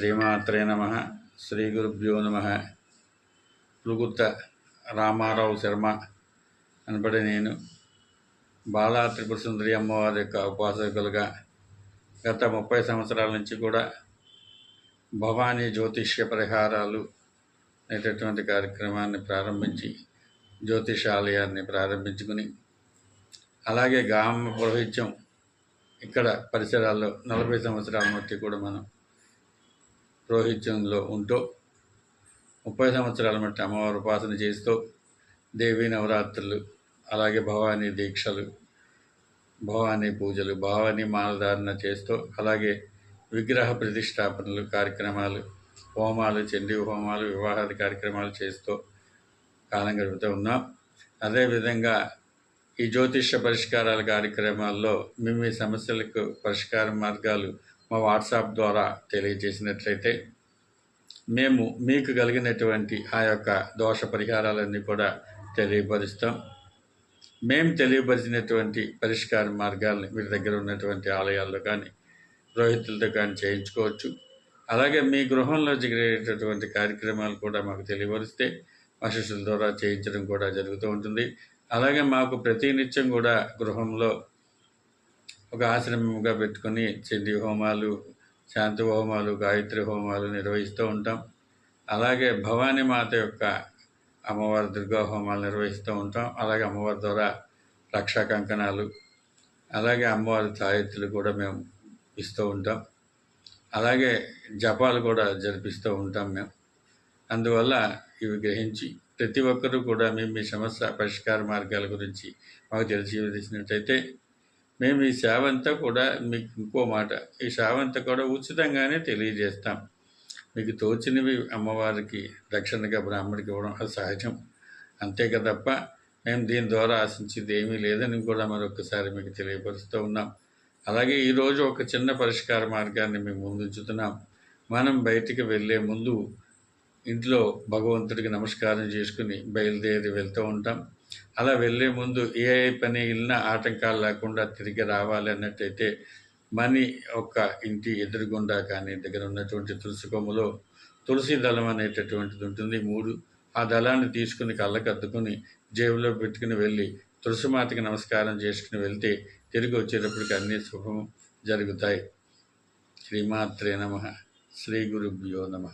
శ్రీమాత్రే నమ. శ్రీ గురుభ్యో నమ. పులుగుత్త రామారావు శర్మ అనబడి నేను. బాలా త్రిపుర సుందరి అమ్మవారి యొక్క ఉపాసకులుగా గత ముప్పై సంవత్సరాల నుంచి కూడా భవానీ జ్యోతిష్య పరిహారాలు అనేటటువంటి కార్యక్రమాన్ని ప్రారంభించి జ్యోతిషాలయాన్ని ప్రారంభించుకుని అలాగే గ్రామ పురోహిత్యం ఇక్కడ పరిసరాల్లో నలభై సంవత్సరాల మట్టి కూడా మనం రోహిత్యంలో ఉంటూ ముప్పై సంవత్సరాల మట్టి అమ్మవారి ఉపాసన చేస్తూ దేవీ నవరాత్రులు అలాగే భవానీ దీక్షలు భవానీ పూజలు భవానీ మాలధారణ చేస్తూ అలాగే విగ్రహ ప్రతిష్టాపనలు కార్యక్రమాలు హోమాలు చండీ హోమాలు వివాహాది కార్యక్రమాలు చేస్తూ కాలం గడుపుతూ ఉన్నాం. అదేవిధంగా ఈ జ్యోతిష్య పరిష్కారాల కార్యక్రమాల్లో మీ మీ సమస్యలకు పరిష్కార మార్గాలు మా వాట్సాప్ ద్వారా తెలియజేసినట్లయితే మేము మీకు కలిగినటువంటి ఆ యొక్క దోష పరిహారాలన్నీ కూడా తెలియపరుస్తాం. మేము తెలియపరిచినటువంటి పరిష్కార మార్గాల్ని మీ దగ్గర ఉన్నటువంటి ఆలయాల్లో కానీ రోహితులతో కానీ చేయించుకోవచ్చు. అలాగే మీ గృహంలో జరిగేటటువంటి కార్యక్రమాలు కూడా మాకు తెలియపరిస్తే మా శిష్యుల ద్వారా చేయించడం కూడా జరుగుతూ ఉంటుంది. అలాగే మాకు ప్రతినిత్యం కూడా గృహంలో ఒక ఆశ్రమంగా పెట్టుకొని చెల్లి హోమాలు శాంతి హోమాలు గాయత్రి హోమాలు నిర్వహిస్తూ ఉంటాం. అలాగే భవానీ మాత యొక్క అమ్మవారి దుర్గా హోమాలు నిర్వహిస్తూ ఉంటాం. అలాగే అమ్మవారి ద్వారా రక్షా కంకణాలు అలాగే అమ్మవారి తాయెత్తులు కూడా మేము ఇస్తూ ఉంటాం. అలాగే జపాలు కూడా జరిపిస్తూ ఉంటాం మేము. అందువల్ల ఇవి గ్రహించి ప్రతి ఒక్కరూ కూడా మేము మీ సమస్య పరిష్కార మార్గాల గురించి మాకు తెలిసి తెలియజేసినట్టయితే మేము ఈ సేవంతా కూడా మీకు ఇంకో మాట ఈ సేవంతా కూడా ఉచితంగానే తెలియజేస్తాం. మీకు తోచినవి అమ్మవారికి దక్షిణగా బ్రాహ్మడికి ఇవ్వడం అది సహజం. అంతే తప్ప మేము దీని ద్వారా ఆశించేది ఏమీ లేదని కూడా మరొకసారి మీకు తెలియపరుస్తూ ఉన్నాం. అలాగే ఈరోజు ఒక చిన్న పరిష్కార మార్గాన్ని మేము ముందుంచుతున్నాం. మనం బయటికి వెళ్ళే ముందు ఇంట్లో భగవంతుడికి నమస్కారం చేసుకుని బయలుదేరి వెళ్తూ ఉంటాం. అలా వెళ్ళే ముందు ఏ పని వెళ్ళినా ఆటంకాలు లేకుండా తిరిగి రావాలి అన్నట్టయితే మని ఒక ఇంటి ఎదురుగుండా కానీ దగ్గర ఉన్నటువంటి తులసి కొమ్మలో తులసి దళం అనేటటువంటిది ఉంటుంది. మూడు ఆ దళాన్ని తీసుకుని కళ్ళకద్దుకుని జేబులో పెట్టుకుని వెళ్ళి తులసిమాతకి నమస్కారం చేసుకుని వెళ్తే తిరిగి వచ్చేటప్పటికి అన్ని శుభం జరుగుతాయి. శ్రీమాత్రే నమ. శ్రీ గురుభ్యో నమ.